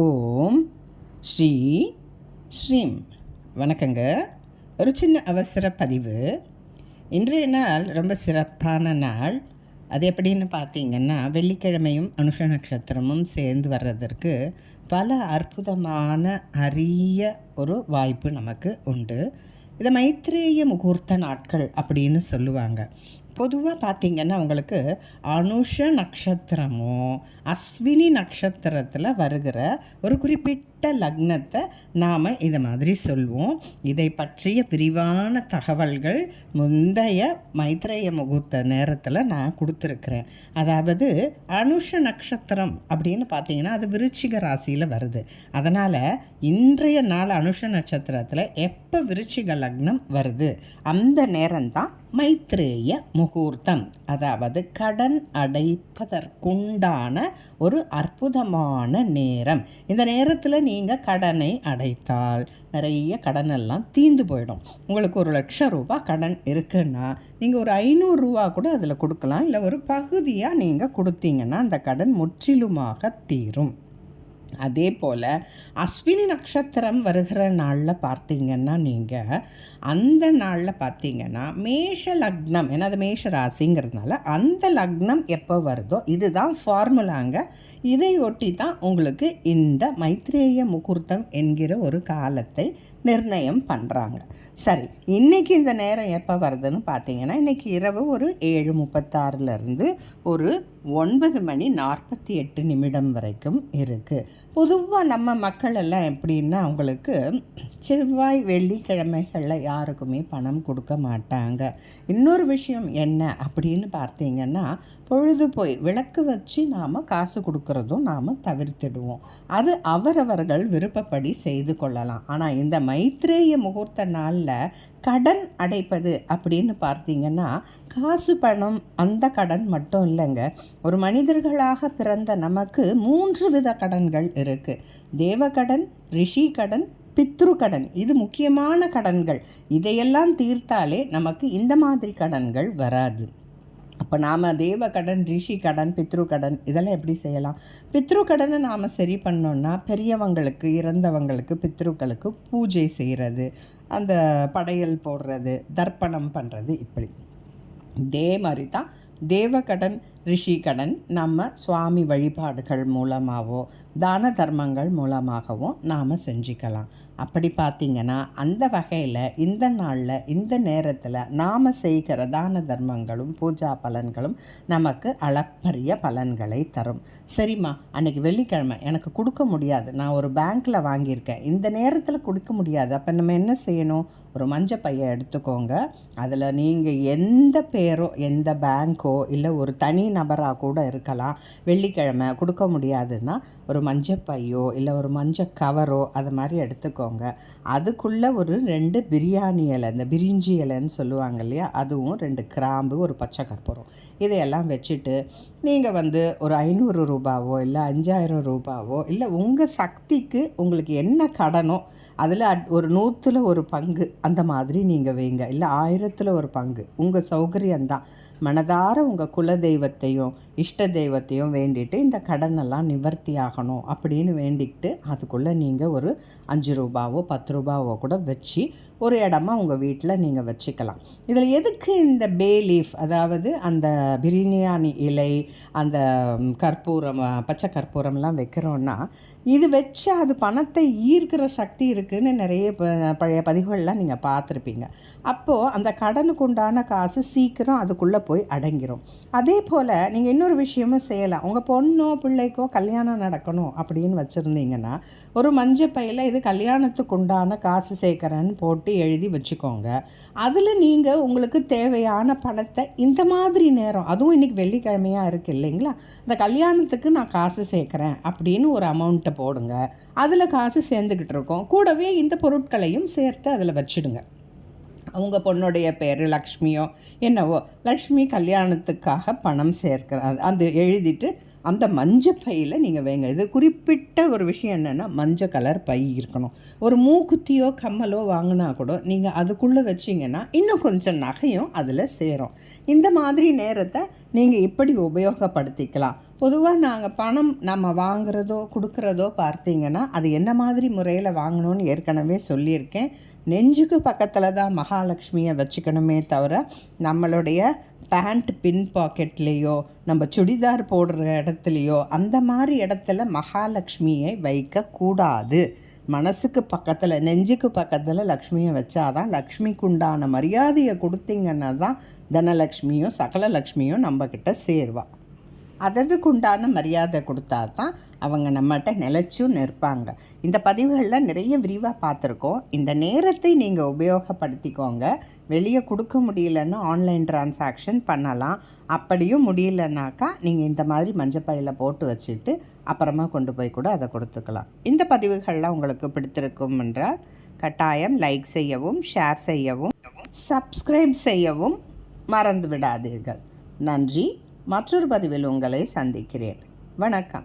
ஓம் ஸ்ரீ ஸ்ரீம். வணக்கங்க. ஒரு சின்ன அவசர பதிவு. இன்றைய நாள் ரொம்ப சிறப்பான நாள். அது எப்படின்னு பார்த்தீங்கன்னா வெள்ளிக்கிழமையும் அனுஷ நட்சத்திரமும் சேர்ந்து வர்றதற்கு பல அற்புதமான அரிய ஒரு வாய்ப்பு நமக்கு உண்டு. இதை மைத்ரேய முகூர்த்த நாட்கள் அப்படின்னு சொல்லுவாங்க. பொதுவாக பார்த்தீங்கன்னா உங்களுக்கு அனுஷ நட்சத்திரமும் அஸ்வினி நட்சத்திரத்தில் வருகிற ஒரு குறிப்பிட்ட லக்னத்தை நாம் இதை மாதிரி சொல்வோம். இதை பற்றிய விரிவான தகவல்கள் முந்தைய மைத்ரேய முகூர்த்த நேரத்தில் நான் கொடுத்துருக்குறேன். அதாவது அனுஷ நட்சத்திரம் அப்படின்னு பார்த்தீங்கன்னா அது விருச்சிக ராசியில் வருது. அதனால் இன்றைய நாள் அனுஷ நட்சத்திரத்தில் எப்போ விருச்சிக லக்னம் வருது? அந்த நேரம்தான் மைத்ரேய முகூர்த்தம். அதாவது கடன் அடைப்பதற்குண்டான ஒரு அற்புதமான நேரம். இந்த நேரத்தில் நீங்கள் கடனை அடைத்தால். நிறைய கடனெல்லாம் தீந்து போயிடும். உங்களுக்கு ஒரு லட்சம் ரூபாய் கடன் இருக்குன்னா நீங்கள் ஒரு ஐநூறுரூவா கூட அதில் கொடுக்கலாம். இல்லை ஒரு பகுதியாக நீங்கள் கொடுத்தீங்கன்னா அந்த கடன் முற்றிலுமாக தீரும். அதே போல் அஸ்வினி நட்சத்திரம் வருகிற நாளில் பார்த்தீங்கன்னா நீங்கள் அந்த நாளில் பார்த்தீங்கன்னா மேஷ லக்னம் ஏன்னா அது மேஷ ராசிங்கிறதுனால அந்த லக்னம் எப்போ வருதோ இதுதான் ஃபார்முலாங்க. இதையொட்டி தான் உங்களுக்கு இந்த மைத்ரேய முகூர்த்தம் என்கிற ஒரு காலத்தை நிர்ணயம் பண்ணுறாங்க சரி இன்றைக்கி இந்த நேரம் எப்போ வருதுன்னு பார்த்தீங்கன்னா இன்றைக்கி இரவு ஒரு ஏழு முப்பத்தாறுலேருந்து ஒரு ஒன்பது மணி நாற்பத்தி எட்டு நிமிடம் வரைக்கும் இருக்குது பொதுவாக நம்ம மக்கள் எல்லாம் எப்படின்னா அவங்களுக்கு செவ்வாய் வெள்ளிக்கிழமைகளில் யாருக்குமே பணம் கொடுக்க மாட்டாங்க. இன்னொரு விஷயம் என்ன அப்படின்னு பார்த்தீங்கன்னா பொழுது போய் விளக்கு வச்சு நாம் காசு கொடுக்குறதும் நாம் தவிர்த்திடுவோம். அது அவரவர்கள் விருப்பப்படி செய்து கொள்ளலாம். ஆனால் இந்த மைத்ரேய முகூர்த்த நாளில் கடன் அடைப்பது அப்படின்னு பார்த்தீங்கன்னா காசு பணம் அந்த கடன் மட்டும் இல்லைங்க. ஒரு மனிதர்களாக பிறந்த நமக்கு மூன்று வித கடன்கள் இருக்குது தேவகடன் ரிஷி கடன் பித்ரு கடன். இது முக்கியமான கடன்கள். இதையெல்லாம் தீர்த்தாலே நமக்கு இந்த மாதிரி கடன்கள் வராது. அப்போ நாம் தேவ கடன் ரிஷி கடன் பித்ரு கடன் இதெல்லாம் எப்படி செய்யலாம்? பித்ரு கடனை நாம் சரி பண்ணோன்னா பெரியவங்களுக்கு இறந்தவங்களுக்கு பித்ருக்களுக்கு பூஜை செய்கிறது அந்த படையல் போடுறது தர்ப்பணம் பண்ணுறது இப்படி. இதே மாதிரி தான் தேவகடன் கடன் ரிஷிகடன் நம்ம சுவாமி வழிபாடுகள் மூலமாகவோ தான தர்மங்கள் மூலமாகவும் நாம் செஞ்சுக்கலாம். அப்படி பார்த்திங்கன்னா அந்த வகையில் இந்த நாளில் இந்த நேரத்தில் நாம் செய்கிற தான தர்மங்களும் பூஜா பலன்களும் நமக்கு அளப்பரிய பலன்களை தரும். சரிம்மா அன்றைக்கி வெள்ளிக்கிழமை எனக்கு கொடுக்க முடியாது. நான் ஒரு பேங்க்கில் வாங்கியிருக்கேன். இந்த நேரத்தில் கொடுக்க முடியாது. அப்போ நம்ம என்ன செய்யணும்? ஒரு மஞ்சள் பையை எடுத்துக்கோங்க. அதில் நீங்கள் எந்த பேரோ எந்த பேங்க்கோ இல்லை ஒரு தனி நபராக கூட இருக்கலாம். வெள்ளிக்கிழமை கொடுக்க முடியாதுன்னா ஒரு மஞ்சப்பையோ இல்லை ஒரு மஞ்சள் கவரோ அது மாதிரி எடுத்துக்கோங்க. அதுக்குள்ளே ஒரு ரெண்டு பிரியாணி இலை இந்த பிரிஞ்சி இலைன்னு சொல்லுவாங்க இல்லையா? அதுவும் ரெண்டு கிராம்பு ஒரு பச்சை கற்பூரம். இதையெல்லாம் வச்சுட்டு நீங்கள் வந்து ஒரு ஐநூறு ரூபாவோ இல்லை அஞ்சாயிரம் ரூபாவோ இல்லை உங்கள் சக்திக்கு உங்களுக்கு என்ன கடனோ அதில் ஒரு நூற்றில் ஒரு பங்கு அந்த மாதிரி நீங்கள் வைங்க. இல்லை ஆயிரத்தில் ஒரு பங்கு. உங்கள் சௌகரியம்தான். மனதார உங்கள் குலதெய்வத்தை தெய்வத்தையும் இஷ்ட தெய்வத்தையும் வேண்டிட்டு இந்த கடனெல்லாம் நிவர்த்தி ஆகணும் அப்படின்னு வேண்டிக்கிட்டு அதுக்குள்ளே நீங்கள் ஒரு அஞ்சு ரூபாவோ பத்து ரூபாவோ கூட வச்சு ஒரு இடமா உங்கள் வீட்டில் நீங்கள் வச்சுக்கலாம். இதில் எதுக்கு இந்த பே லீஃப்? அதாவது அந்த பிரியாணி இலை அந்த கற்பூரம் பச்சை கற்பூரம்லாம் வைக்கிறோன்னா இது வச்சு அது பணத்தை ஈர்க்கிற சக்தி இருக்குதுன்னு நிறைய பழைய பதிவுகள்லாம் நீங்கள் பார்த்துருப்பீங்க. அப்போது அந்த கடனுக்கு உண்டான காசு சீக்கிரம் அதுக்குள்ளே போய் அடங்கிடும் அதே போல் நீங்கள் இன்னொரு விஷயமும் செய்யலாம். உங்கள் பொண்ணோ பிள்ளைக்கோ கல்யாணம் நடக்கணும் அப்படின்னு வச்சுருந்தீங்கன்னா ஒரு மஞ்சள் பையில் இது கல்யாணத்துக்கு உண்டான காசு சேர்க்குறேன்னு போட்டு எழுதி வச்சுக்கோங்க. அதில் நீங்கள் உங்களுக்கு தேவையான பணத்தை இந்த மாதிரி நேரம் அதுவும் இன்றைக்கி வெள்ளிக்கிழமையாக இருக்குது இல்லைங்களா? இந்த கல்யாணத்துக்கு நான் காசு சேர்க்குறேன் அப்படின்னு ஒரு அமௌண்ட்டை போடுங்க. அதில் காசு சேர்ந்துக்கிட்டு இருக்கோம். கூடவே இந்த பொருட்களையும் சேர்த்து அதில் வச்சுடுங்க. அவங்க பொண்ணுடைய பேர் லக்ஷ்மியோ என்னவோ லக்ஷ்மி கல்யாணத்துக்காக பணம் சேர்க்கிறார். அந்த எழுதிட்டு அந்த மஞ்சள் பையில் நீங்கள் வைங்க. இது குறிப்பிட்ட ஒரு விஷயம் என்னென்னா மஞ்சள் கலர் பை இருக்கணும். ஒரு மூக்குத்தியோ கம்மலோ வாங்கினா கூட நீங்கள் அதுக்குள்ளே வச்சிங்கன்னா இன்னும் கொஞ்சம் நகையும் அதில் சேரும். இந்த மாதிரி நேரத்தை நீங்கள் இப்படி உபயோகப்படுத்திக்கலாம். பொதுவாக நாங்கள் பணம் நம்ம வாங்குறதோ கொடுக்குறதோ பார்த்தீங்கன்னா அது என்ன மாதிரி முறையில் வாங்கணும்னு ஏற்கனவே சொல்லியிருக்கேன். நெஞ்சுக்கு பக்கத்தில் தான் மகாலட்சுமியை வச்சுக்கணுமே தவிர நம்மளுடைய பேண்ட் பின் பாக்கெட்லேயோ நம்ம சுடிதார் போடுற இடத்துலையோ அந்த மாதிரி இடத்துல மகாலட்சுமியை வைக்கக்கூடாது. மனசுக்கு பக்கத்தில் நெஞ்சுக்கு பக்கத்தில் லக்ஷ்மியை வச்சாதான் லக்ஷ்மிக்கு உண்டான மரியாதையை கொடுத்தீங்கன்னா தான் தனலக்ஷ்மியும் சகல லக்ஷ்மியும் நம்மக்கிட்ட சேருவாள் அததுக்குண்டான மரியாதை கொடுத்தா தான் அவங்க நம்மகிட்ட நிலச்சும் நிற்பாங்க. இந்த பதிவுகளில் நிறைய விரிவாக பார்த்துருக்கோம். இந்த நேரத்தை நீங்கள் உபயோகப்படுத்திக்கோங்க. வெளியே கொடுக்க முடியலன்னா ஆன்லைன் டிரான்சாக்ஷன் பண்ணலாம். அப்படியும் முடியலனாக்கா நீங்கள் இந்த மாதிரி மஞ்சப்பையில் போட்டு வச்சுட்டு அப்புறமா கொண்டு போய் கூட அதை கொடுத்துக்கலாம். இந்த பதிவுகள்லாம் உங்களுக்கு பிடித்திருக்கும் என்றால் கட்டாயம் லைக் செய்யவும் ஷேர் செய்யவும் சப்ஸ்கிரைப் செய்யவும் மறந்து விடாதீர்கள். நன்றி. மற்றொரு பதிவில் உங்களை சந்திக்கிறேன். வணக்கம்.